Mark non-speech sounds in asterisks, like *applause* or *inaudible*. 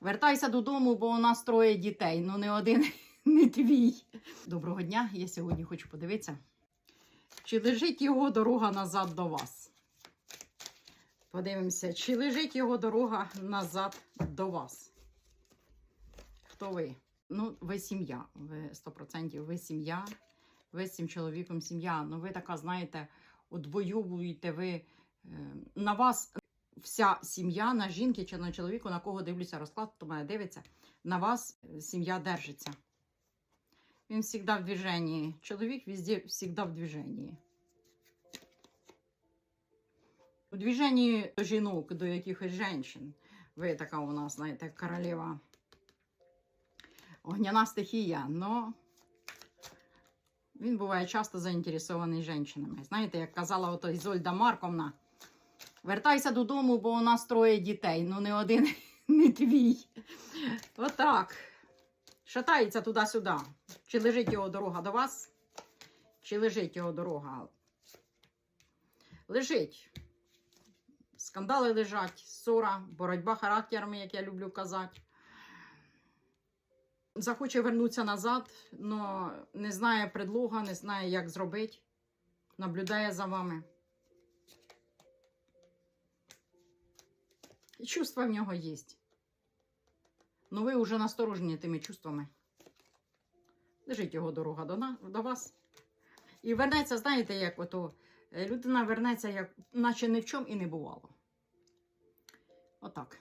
Вертайся додому, бо у нас троє дітей. Ну, не один, *laughs* не твій. Доброго дня. Я сьогодні хочу подивитися, чи лежить його дорога назад до вас. Подивимося, чи лежить його дорога назад до вас. Хто ви? Ну, ви сім'я. Ви 100% ви сім'я. Ви з цим чоловіком сім'я. Ну, ви така, знаєте, одвоюєте ви е, на вас вся сім'я, на жінки чи на чоловіку, на кого дивлюся розклад, то мене дивиться, на вас сім'я держиться. Він завжди в движенні. Чоловік везде завжди в движенні. У движенні до жінок, до якихось жінок. Ви така у нас, знаєте, королева. Огняна стихія, но він буває часто заінтересований жінками. Знаєте, як казала ото Ізольда Марковна, вертайся додому, бо у нас троє дітей. Ну, не один, *laughs* не твій. Отак. Шатається туди-сюди. Чи лежить його дорога до вас? Чи лежить його дорога? Лежить. Скандали лежать, ссора, боротьба характерами, як я люблю казати. Захоче вернутися назад, але не знає предлога, не знає, як зробити. Наблюдає за вами. І чувства в нього є. Ну ви вже насторожені тими чувствами. Лежить його дорога до, на, до вас. І вернеться, знаєте, як ото е, людина вернеться, як, наче ні в чому і не бувало. Отак.